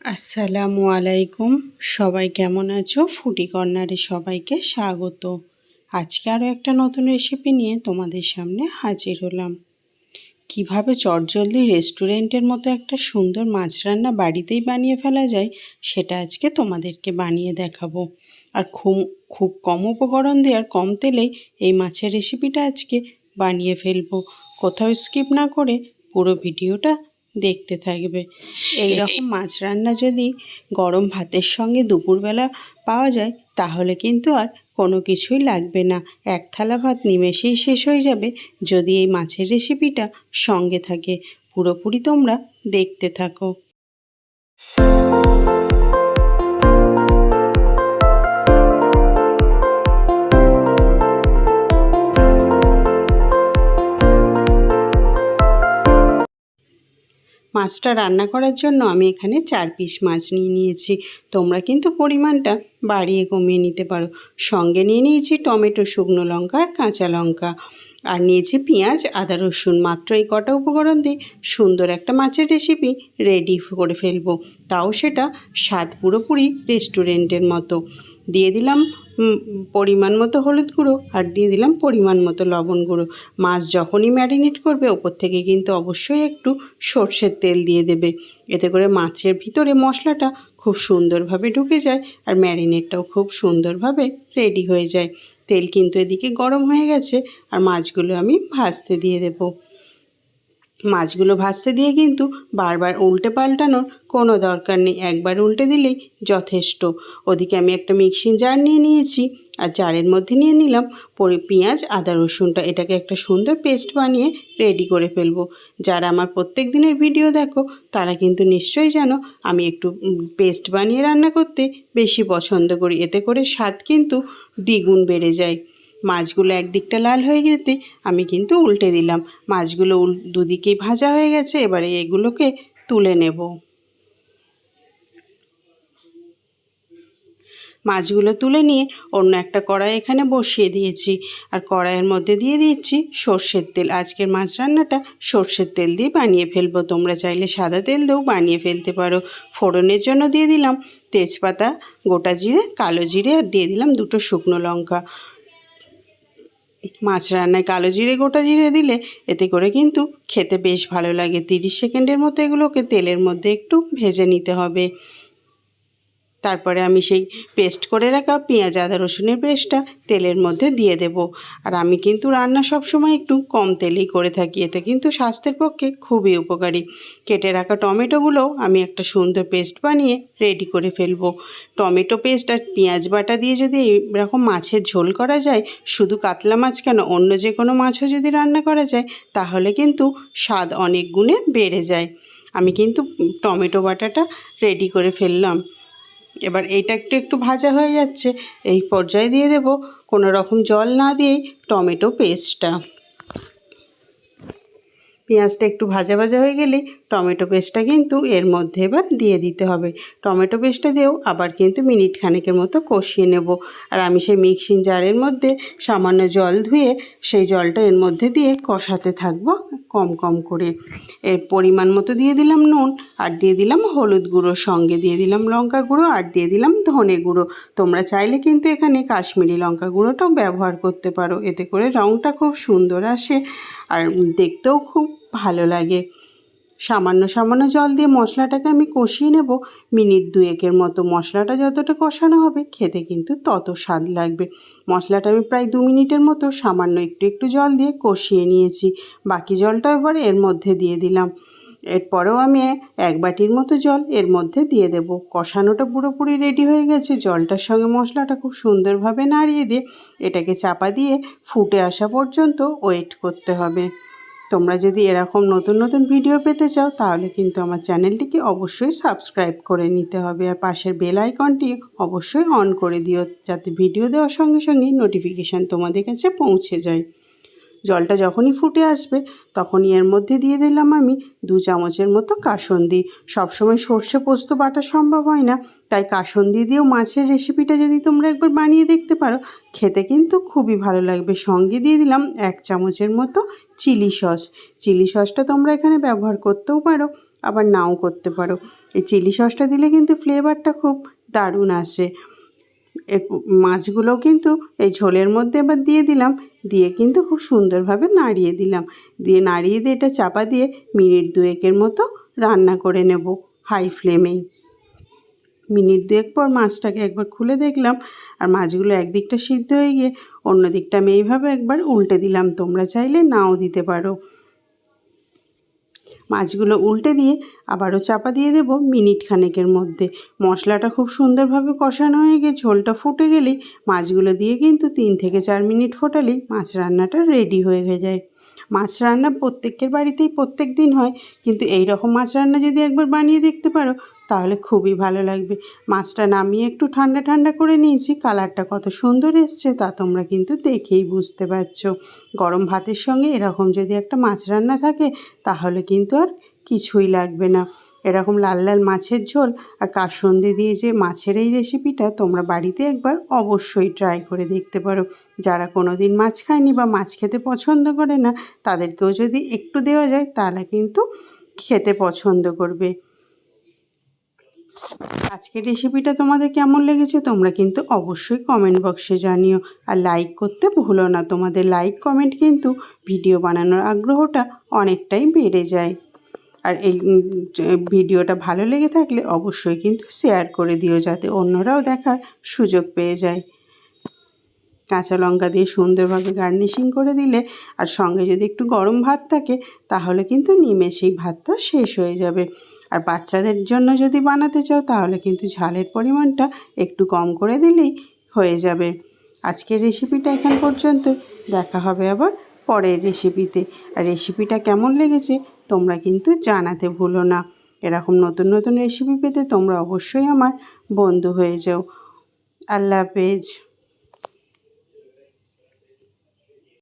আসসালামু আলাইকুম। সবাই কেমন আছো? ফুডি কর্নারে সবাইকে স্বাগত। আজকে আরও একটা নতুন রেসিপি নিয়ে তোমাদের সামনে হাজির হলাম। কীভাবে চটজলদি রেস্টুরেন্টের মতো একটা সুন্দর মাছ রান্না বাড়িতেই বানিয়ে ফেলা যায়, সেটা আজকে তোমাদেরকে বানিয়ে দেখাবো। আর খুব খুব কম উপকরণ দিয়ে আর কম তেলেই এই মাছের রেসিপিটা আজকে বানিয়ে ফেলব। কোথাও স্কিপ না করে পুরো ভিডিওটা দেখতে থাকবে। এই রকম মাছ রান্না যদি গরম ভাতের সঙ্গে দুপুরবেলা পাওয়া যায় তাহলে কিন্তু আর কোনো কিছুই লাগবে না। এক থালা ভাত নিমেষেই শেষ হয়ে যাবে যদি এই মাছের রেসিপিটা সঙ্গে থাকে। পুরোপুরি তোমরা দেখতে থাকো। মাছটা রান্না করার জন্য আমি এখানে চার পিস মাছ নিয়ে নিয়েছি। তোমরা কিন্তু পরিমাণটা বাড়িয়ে কমিয়ে নিতে পারো। সঙ্গে নিয়ে নিয়েছি টমেটো, শুকনো লঙ্কা আর কাঁচা লঙ্কা। আর নিয়েছি পেঁয়াজ, আদা, রসুন। মাত্র এই কটা উপকরণ দিয়ে সুন্দর একটা মাছের রেসিপি রেডি করে ফেলব। তাও সেটা স্বাদ পুরোপুরি রেস্টুরেন্টের মতো। দিয়ে দিলাম পরিমাণ মতো হলুদ গুঁড়ো আর দিয়ে দিলাম পরিমাণ মতো লবণ গুঁড়ো। মাছ যখনই ম্যারিনেট করবে, ওপর থেকে কিন্তু অবশ্যই একটু সর্ষের তেল দিয়ে দেবে। এতে করে মাছের ভিতরে মশলাটা খুব সুন্দরভাবে ঢুকে যায় আর ম্যারিনেটটাও খুব সুন্দরভাবে রেডি হয়ে যায়। তেল কিন্তু এদিকে গরম হয়ে গেছে আর মাছগুলো আমি ভাজতে দিয়ে দেবো। মাছগুলো ভাজতে দিয়ে কিন্তু বারবার উল্টে পাল্টানোর কোনো দরকার নেই। একবার উল্টে দিলেই যথেষ্ট। ওদিকে আমি একটা মিক্সিং জার নিয়ে নিয়েছি আর জারের মধ্যে নিয়ে নিলাম পরে, পেঁয়াজ, আদা, রসুনটা। এটাকে একটা সুন্দর পেস্ট বানিয়ে রেডি করে ফেলব। যারা আমার প্রত্যেক দিনের ভিডিও দেখো, তারা কিন্তু নিশ্চয়ই জানো আমি একটু পেস্ট বানিয়ে রান্না করতে বেশি পছন্দ করি। এতে করে স্বাদ কিন্তু দ্বিগুণ বেড়ে যায়। মাছগুলো একদিকটা লাল হয়ে যেতে আমি কিন্তু উল্টে দিলাম। মাছগুলো উল, দুদিকেই ভাজা হয়ে গেছে, এবারে এগুলোকে তুলে নেব। মাছগুলো তুলে নিয়ে অন্য একটা কড়াই এখানে বসিয়ে দিয়েছি। আর কড়াইয়ের মধ্যে দিয়ে দিচ্ছি সর্ষের তেল। আজকের মাছ রান্নাটা সর্ষের তেল দিয়ে বানিয়ে ফেলব। তোমরা চাইলে সাদা তেল দিয়েও বানিয়ে ফেলতে পারো। ফোড়নের জন্য দিয়ে দিলাম তেজপাতা, গোটা জিরে, কালো জিরে, আর দিয়ে দিলাম দুটো শুকনো লঙ্কা। মাছ রান্নায় কালো জিরে, গোটা জিরে দিলে এতে করে কিন্তু খেতে বেশ ভালো লাগে। তিরিশ সেকেন্ডের মতো এগুলোকে তেলের মধ্যে একটু ভেজে নিতে হবে। তারপরে আমি সেই পেস্ট করে রাখা পেঁয়াজ, আদা, রসুনের পেস্টটা তেলের মধ্যে দিয়ে দেব। আর আমি কিন্তু রান্না সব সময় একটু কম তেলেই করে থাকি, এতে কিন্তু স্বাস্থ্যের পক্ষে খুবই উপকারী। কেটে রাখা টমেটোগুলোও আমি একটা সুন্দর পেস্ট বানিয়ে রেডি করে ফেলব। টমেটো পেস্ট আর পেঁয়াজ বাটা দিয়ে যদি এরকম মাছের ঝোল করা যায়, শুধু কাতলা মাছ কেন, অন্য যে কোনো মাছও যদি রান্না করা যায়, তাহলে কিন্তু স্বাদ অনেক গুণে বেড়ে যায়। আমি কিন্তু টমেটো বাটাটা রেডি করে ফেললাম। এবার এইটা একটু একটু ভাজা হয়ে যাচ্ছে। এই পর্যায়ে দিয়ে দেব কোনো রকম জল না দিয়েই টমেটো পেস্টটা পেঁয়াজটা একটু ভাজা ভাজা হয়ে গেলেই টমেটো পেস্টটা কিন্তু এর মধ্যে এবার দিয়ে দিতে হবে। টমেটো পেস্টটা দিয়েও আবার কিন্তু মিনিট খানেকের মতো কষিয়ে নেব। আর আমি সেই মিক্সিং জারের মধ্যে সামান্য জল ধুয়ে সেই জলটা এর মধ্যে দিয়ে কষাতে থাকব কম কম করে। এর পরিমাণ মতো দিয়ে দিলাম নুন, আর দিয়ে দিলাম হলুদ গুঁড়ো, সঙ্গে দিয়ে দিলাম লঙ্কা গুঁড়ো, আর দিয়ে দিলাম ধনে গুঁড়ো। তোমরা চাইলে কিন্তু এখানে কাশ্মীরি লঙ্কা গুঁড়োটাও ব্যবহার করতে পারো। এতে করে রঙটা খুব সুন্দর আসে আর দেখতেও খুব ভালো লাগে। সামান্য সামান্য জল দিয়ে মশলাটাকে আমি কষিয়ে নেব। মিনিট দুয়েকের মতো মশলাটা যতটা কষানো হবে, খেতে কিন্তু তত স্বাদ লাগবে। মশলাটা আমি প্রায় দু মিনিটের মতো সামান্য একটু একটু জল দিয়ে কষিয়ে নিয়েছি। বাকি জলটা এবার এর মধ্যে দিয়ে দিলাম। এরপরেও আমি এক বাটির মতো জল এর মধ্যে দিয়ে দেব। কষানোটা পুরোপুরি রেডি হয়ে গেছে। জলটার সঙ্গে মশলাটা খুব সুন্দরভাবে নাড়িয়ে দিয়ে এটাকে চাপা দিয়ে ফুটে আসা পর্যন্ত ওয়েট করতে হবে। তোমরা যদি এরকম নতুন নতুন ভিডিও পেতে চাও, তাহলে কিন্তু আমার চ্যানেলটিকে অবশ্যই সাবস্ক্রাইব করে নিতে হবে। আর পাশের বেল আইকনটি অবশ্যই অন করে দিও, যাতে ভিডিও দেওয়ার সঙ্গে সঙ্গে নোটিফিকেশান তোমাদের কাছে পৌঁছে যায়। জলটা যখনই ফুটে আসবে, তখনই এর মধ্যে দিয়ে দিলাম আমি দু চামচের মতো কাসন্দি। সবসময় সর্ষে পোস্ত বাটা সম্ভব হয় না, তাই কাসন্দি দিয়েও মাছের রেসিপিটা যদি তোমরা একবার বানিয়ে দেখতে পারো, খেতে কিন্তু খুবই ভালো লাগবে। সঙ্গে দিয়ে দিলাম এক চামচের মতো চিলি সস। চিলি সসটা তোমরা এখানে ব্যবহার করতেও পারো, আবার নাও করতে পারো। এই চিলি সসটা দিলে কিন্তু ফ্লেভারটা খুব দারুণ আসে। এর মাছগুলোও কিন্তু এই ঝোলের মধ্যে এবার দিয়ে দিলাম। দিয়ে কিন্তু খুব সুন্দরভাবে নাড়িয়ে দিলাম। দিয়ে নাড়িয়ে দিয়ে এটা চাপা দিয়ে মিনিট দুয়েকের মতো রান্না করে নেব হাই ফ্লেমেই মিনিট দুয়েক পর মাছটাকে একবার খুলে দেখলাম আর মাছগুলো একদিকটা সিদ্ধ হয়ে গিয়ে অন্য দিকটা আমি এইভাবে একবার উল্টে দিলাম। তোমরা চাইলে নাও দিতে পারো। মাছগুলো উল্টে দিয়ে আবারও চাপা দিয়ে দেব মিনিট খানেকের মধ্যে। মশলাটা খুব সুন্দরভাবে কষানো হয়ে গিয়ে ঝোলটা ফুটে গেলেই মাছগুলো দিয়ে কিন্তু তিন থেকে চার মিনিট ফোটালেই মাছ রান্নাটা রেডি হয়ে যায়। মাছ রান্না প্রত্যেকের বাড়িতেই প্রত্যেক দিন হয়, কিন্তু এই রকম মাছ রান্না যদি একবার বানিয়ে দেখতে পারো তাহলে খুবই ভালো লাগবে। মাছটা নামিয়ে একটু ঠান্ডা ঠান্ডা করে নিয়েছি, কালারটা কত সুন্দর এসছে তা তোমরা কিন্তু দেখেই বুঝতে পারছ। গরম ভাতের সঙ্গে এরকম যদি একটা মাছ রান্না থাকে, তাহলে কিন্তু আর কিছুই লাগবে না। এরকম লাল লাল মাছের ঝোল আর কাসন্দি দিয়ে যে মাছের এই রেসিপিটা তোমরা বাড়িতে একবার অবশ্যই ট্রাই করে দেখতে পারো। যারা কোনো দিন মাছ খায়নি বা মাছ খেতে পছন্দ করে না, তাদেরকেও যদি একটু দেওয়া যায়, তারা কিন্তু খেতে পছন্দ করবে। আজকের রেসিপিটা তোমাদের কেমন লেগেছে তোমরা কিন্তু অবশ্যই কমেন্ট বক্সে জানিও। আর লাইক করতে ভুলো না, তোমাদের লাইক কমেন্ট কিন্তু ভিডিও বানানোর আগ্রহটা অনেকটাই বেড়ে যায়। আর এই ভিডিওটা ভালো লেগে থাকলে অবশ্যই কিন্তু শেয়ার করে দিও যাতে অন্যরাও দেখার সুযোগ পেয়ে যায়। কাঁচা লঙ্কা দিয়ে সুন্দরভাবে গার্নিশিং করে দিলে আর সঙ্গে যদি একটু গরম ভাত থাকে তাহলে কিন্তু নিমেষেই ভাতটা শেষ হয়ে যাবে। আর বাচ্চাদের জন্য যদি বানাতে চাও, তাহলে কিন্তু ঝালের পরিমাণটা একটু কম করে দিলেই হয়ে যাবে। আজকের রেসিপিটা এখান পর্যন্ত। দেখা হবে আবার পরের রেসিপিতে আর রেসিপিটা কেমন লেগেছে, তোমরা কিন্তু জানাতে ভুলো না। এরকম নতুন নতুন রেসিপি পেতে তোমরা অবশ্যই আমার বন্ধু হয়ে যাও। আল্লাহ হাফেজ।